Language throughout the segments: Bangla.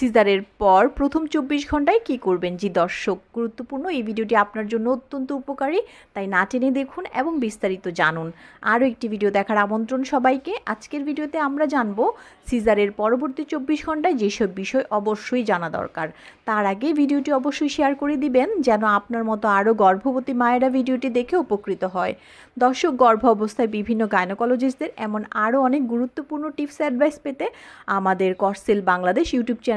সিজারের পর প্রথম চব্বিশ ঘন্টায় কি করবেন? জি দর্শক, গুরুত্বপূর্ণ এই ভিডিওটি আপনার জন্য অত্যন্ত উপকারী, তাই না টেনে দেখুন এবং বিস্তারিত জানুন। আরও একটি ভিডিও দেখার আমন্ত্রণ সবাইকে। আজকের ভিডিওতে আমরা জানব সিজারের পরবর্তী চব্বিশ ঘন্টায় যেসব বিষয় অবশ্যই জানা দরকার। তার আগে ভিডিওটি অবশ্যই শেয়ার করে দিবেন, যেন আপনার মতো আরও গর্ভবতী মায়েরা ভিডিওটি দেখে উপকৃত হয়। দর্শক, গর্ভ অবস্থায় বিভিন্ন গাইনোকোলজিস্টদের এমন আরও অনেক গুরুত্বপূর্ণ টিপস অ্যাডভাইস পেতে আমাদের করসেল বাংলাদেশ ইউটিউব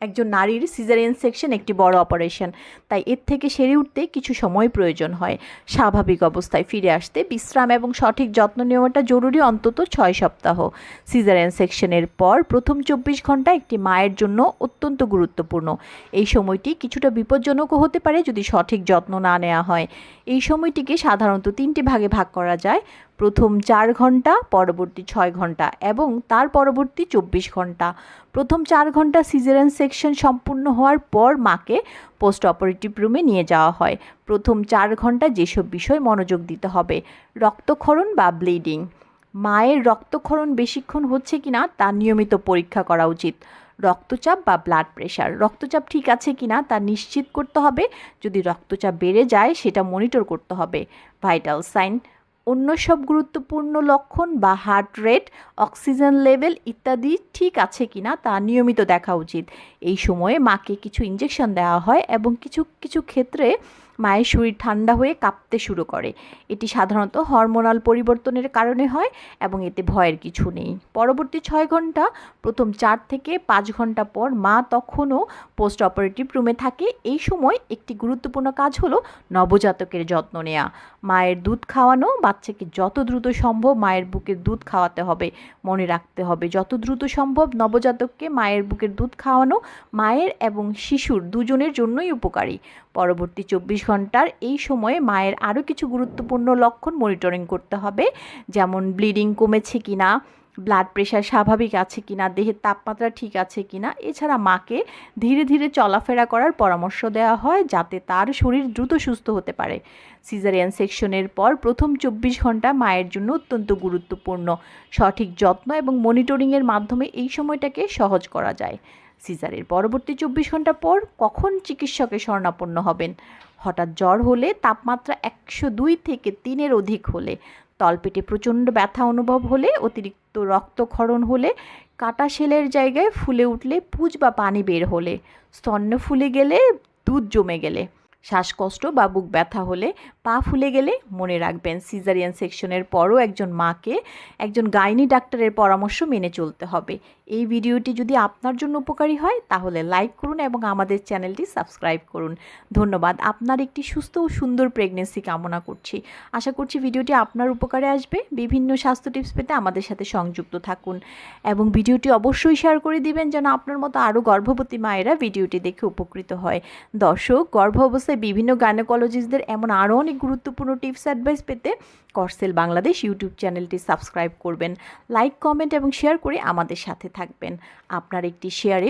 একজন নারীর সিজারিয়ান সেকশন একটি বড় অপারেশন তাই এর থেকে সেরে উঠতে কিছু সময় প্রয়োজন হয়। স্বাভাবিক অবস্থায় ফিরে আসতে বিশ্রাম এবং সঠিক যত্ন নেওয়াটা জরুরি অন্তত ছয় সপ্তাহ। সিজারিয়ান সেকশনের পর প্রথম চব্বিশ ঘণ্টা একটি মায়ের জন্য অত্যন্ত গুরুত্বপূর্ণ। এই সময়টি কিছুটা বিপজ্জনকও হতে পারে যদি সঠিক যত্ন না নেওয়া হয়। এই সময়টিকে সাধারণত তিনটি ভাগে ভাগ করা যায়। প্রথম চার ঘণ্টা, পরবর্তী ছয় ঘণ্টা এবং তার পরবর্তী চব্বিশ ঘণ্টা। প্রথম চার ঘণ্টা সিজারেন সেকশন সম্পূর্ণ হওয়ার পর মাকে পোস্ট অপারেটিভ রুমে নিয়ে যাওয়া হয়। প্রথম চার ঘণ্টা যেসব বিষয় মনোযোগ দিতে হবে, রক্তক্ষরণ বা ব্লিডিং। মায়ের রক্তক্ষরণ বেশিক্ষণ হচ্ছে কিনা তা নিয়মিত পরীক্ষা করা উচিত। রক্তচাপ বা ব্লাড প্রেশার রক্তচাপ ঠিক আছে কি না তা নিশ্চিত করতে হবে। যদি রক্তচাপ বেড়ে যায়, সেটা মনিটর করতে হবে। ভাইটাল সাইন অন্য সব গুরুত্বপূর্ণ লক্ষণ বা হার্ট রেট অক্সিজেন লেভেল ইত্যাদি ঠিক আছে কি না তা নিয়মিত দেখা উচিত। এই সময়ে মাকে কিছু ইঞ্জেকশন দেওয়া হয় এবং কিছু কিছু ক্ষেত্রে মায়ের শরীর ঠান্ডা হয়ে কাঁপতে শুরু করে। এটি সাধারণত হরমোনাল পরিবর্তনের কারণে হয় এবং এতে ভয়ের কিছু নেই। পরবর্তী ছয় ঘণ্টা, প্রথম চার থেকে পাঁচ ঘণ্টা পর মা তখনও পোস্ট অপারেটিভ রুমে থাকে। এই সময় একটি গুরুত্বপূর্ণ কাজ হলো নবজাতকের যত্ন নেওয়া মায়ের দুধ খাওয়ানো, বাচ্চাকে যত দ্রুত সম্ভব মায়ের বুকের দুধ খাওয়াতে হবে। মনে রাখতে হবে, যত দ্রুত সম্ভব নবজাতককে মায়ের বুকের দুধ খাওয়ানো মায়ের এবং শিশুর দুজনের জন্যই উপকারী। পরবর্তী চব্বিশ ঘণ্টার এই সময়ে মায়ের আরও কিছু গুরুত্বপূর্ণ লক্ষণ মনিটরিং করতে হবে। যেমন ব্লিডিং কমেছে কিনা ব্লাড প্রেশার স্বাভাবিক আছে কিনা, দেহের তাপমাত্রা ঠিক আছে কিনা, এছাড়া মাকে ধীরে ধীরে চলাফেরা করার পরামর্শ দেওয়া হয় যাতে তার শরীর দ্রুত সুস্থ হতে পারে। সিজারিয়ান সেকশনের পর প্রথম চব্বিশ ঘণ্টা মায়ের জন্য অত্যন্ত গুরুত্বপূর্ণ। সঠিক যত্ন এবং মনিটরিংয়ের মাধ্যমে এই সময়টাকে সহজ করা যায়। সিজারের পরবর্তী চব্বিশ ঘণ্টা পর কখন চিকিৎসকে শরণাপন্ন হবেন? হঠাৎ জ্বর হলে তাপমাত্রা একশো দুই থেকে তিনের অধিক হলে, তলপেটে প্রচণ্ড ব্যথা অনুভব হলে, অতিরিক্ত রক্তক্ষরণ হলে কাটা সেলের জায়গায় ফুলে উঠলে পুজ বা পানি বের হলে, স্তন্য ফুলে গেলে দুধ জমে গেলে। শ্বাসকষ্ট বা বুক ব্যথা হলে পা ফুলে গেলে মনে রাখবেন সিজারিয়ান সেকশনের পরও একজন মাকে, একজন গাইনি ডাক্তারের পরামর্শ মেনে চলতে হবে। এই ভিডিওটি যদি আপনার জন্য উপকারী হয়, তাহলে লাইক করুন এবং আমাদের চ্যানেলটি সাবস্ক্রাইব করুন। ধন্যবাদ, আপনার একটি সুস্থ ও সুন্দর প্রেগনেন্সি কামনা করছি। আশা করছি ভিডিওটি আপনার উপকারে আসবে। বিভিন্ন স্বাস্থ্য টিপস পেতে আমাদের সাথে সংযুক্ত থাকুন এবং ভিডিওটি অবশ্যই শেয়ার করে দিবেন যেন আপনার মতো আরও গর্ভবতী মায়েরা ভিডিওটি দেখে উপকৃত হয়। দর্শক গর্ভ অবস্থায় বিভিন্ন গাইনোকোলজিস্টদের এমন আরও অনেক গুরুত্বপূর্ণ টিপস অ্যাডভাইস পেতে করসেল বাংলাদেশ ইউটিউব চ্যানেলটি সাবস্ক্রাইব করবেন। লাইক কমেন্ট এবং শেয়ার করে আমাদের সাথে থাকবেন। আপনার একটি শেয়ারে